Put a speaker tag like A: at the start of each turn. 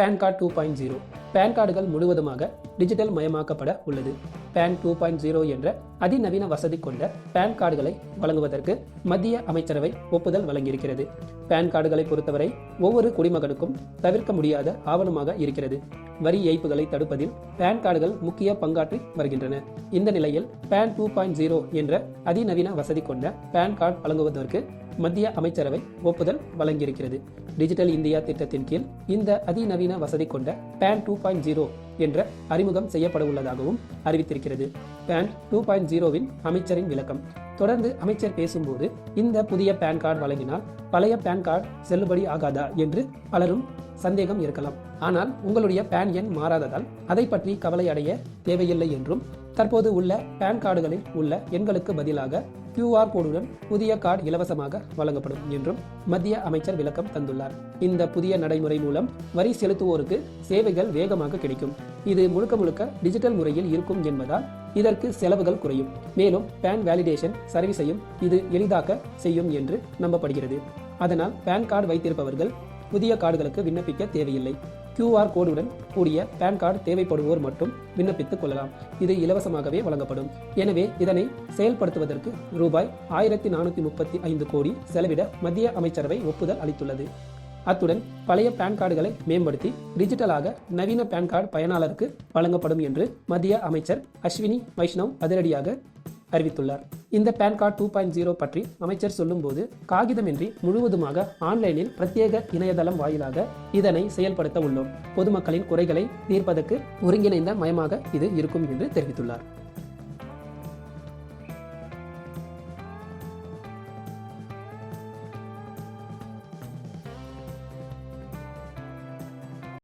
A: PAN card two point zero PAN கார்டுகள் முழுவதுமாக digital மயமாக்கப்பட உள்ளது. பேன் டூ பாயிண்ட் ஜீரோ என்ற அதிநவீன வசதி கொண்ட பேன் கார்டுகளை வழங்குவதற்கு மத்திய அமைச்சரவை ஒப்புதல் வழங்கியிருக்கிறது. பேன் கார்டுகளை பொறுத்தவரை ஒவ்வொரு குடிமகனுக்கும் தவிர்க்க முடியாத ஆவணமாக இருக்கிறது. வரி ஏய்ப்புகளை தடுப்பதில் பேன் கார்டுகள் முக்கிய பங்காற்றி வருகின்றன. இந்த நிலையில் பேன் டூ பாயிண்ட் ஜீரோ என்ற அதிநவீன வசதி கொண்ட பேன் கார்டு வழங்குவதற்கு மத்திய அமைச்சரவை ஒப்புதல் வழங்கியிருக்கிறது. டிஜிட்டல் இந்தியா திட்டத்தின் கீழ் இந்த அதிநவீன வசதி கொண்ட பேன் டூ பாயிண்ட் ஜீரோ என்ற அறிமுகம் செய்யப்பட உள்ளதாகவும் அறிவித்திருக்கிறது பேன் டூ பாயிண்ட் ஜீரோவின் அமைச்சரின் விளக்கம். தொடர்ந்து அமைச்சர் பேசும்போது இந்த புதிய பேன் கார்டு வழங்கினால் பழைய பேன் கார்டு செல்லுபடி ஆகாதா என்று பலரும் சந்தேகம் இருக்கலாம். ஆனால் உங்களுடைய பேன் எண் மாறாததால் அதை பற்றி கவலை அடைய தேவையில்லை என்றும் தற்போது உள்ள பேன் கார்டுகளில் உள்ள எண்களுக்கு பதிலாக கியூஆர் கோடுடன் புதிய கார்டு இலவசமாக வழங்கப்படும் என்றும் மத்திய அமைச்சர் விளக்கம் தந்துள்ளார். இந்த புதிய நடைமுறை மூலம் வரி செலுத்துவோருக்கு சேவைகள் வேகமாக கிடைக்கும். இது முழுக்க முழுக்க டிஜிட்டல் முறையில் இருக்கும் என்பதால் இதற்கு செலவுகள் குறையும். மேலும் பேன் வேலிடேஷன் சர்வீஸையும் இது எளிதாக்க செய்யும் என்று நம்பப்படுகிறது. அதனால் பேன் கார்டு வைத்திருப்பவர்கள் புதிய கார்டுகளுக்கு விண்ணப்பிக்க தேவையில்லை. கியூஆர் கோடுடன் கூடிய பேன் கார்டு தேவைப்படுவோர் மட்டும் விண்ணப்பித்துக் கொள்ளலாம். இது இலவசமாகவே வழங்கப்படும். எனவே இதனை செயல்படுத்துவதற்கு ரூபாய் ஆயிரத்தி நானூற்றி முப்பத்தி ஐந்து கோடி செலவிட மத்திய அமைச்சரவை ஒப்புதல் அளித்துள்ளது. அத்துடன் பழைய பேன் கார்டுகளை மேம்படுத்தி டிஜிட்டலாக நவீன பேன் கார்டு பயனாளருக்கு வழங்கப்படும் என்று மத்திய அமைச்சர் அஸ்வினி வைஷ்ணவ் அதிரடியாக அறிவித்துள்ளார். இந்த PAN card two point zero பற்றி அமைச்சர் சொல்லும்போது காகிதமின்றி முழுவதுமாக ஆன்லைனில் பிரத்யேக இணையதளம் வாயிலாக இதனை செயல்படுத்த உள்ளோம். பொதுமக்களின் குறைகளை தீர்ப்பதற்கு ஒருங்கிணைந்த மயமாக இது இருக்கும் என்று தெரிவித்துள்ளார்.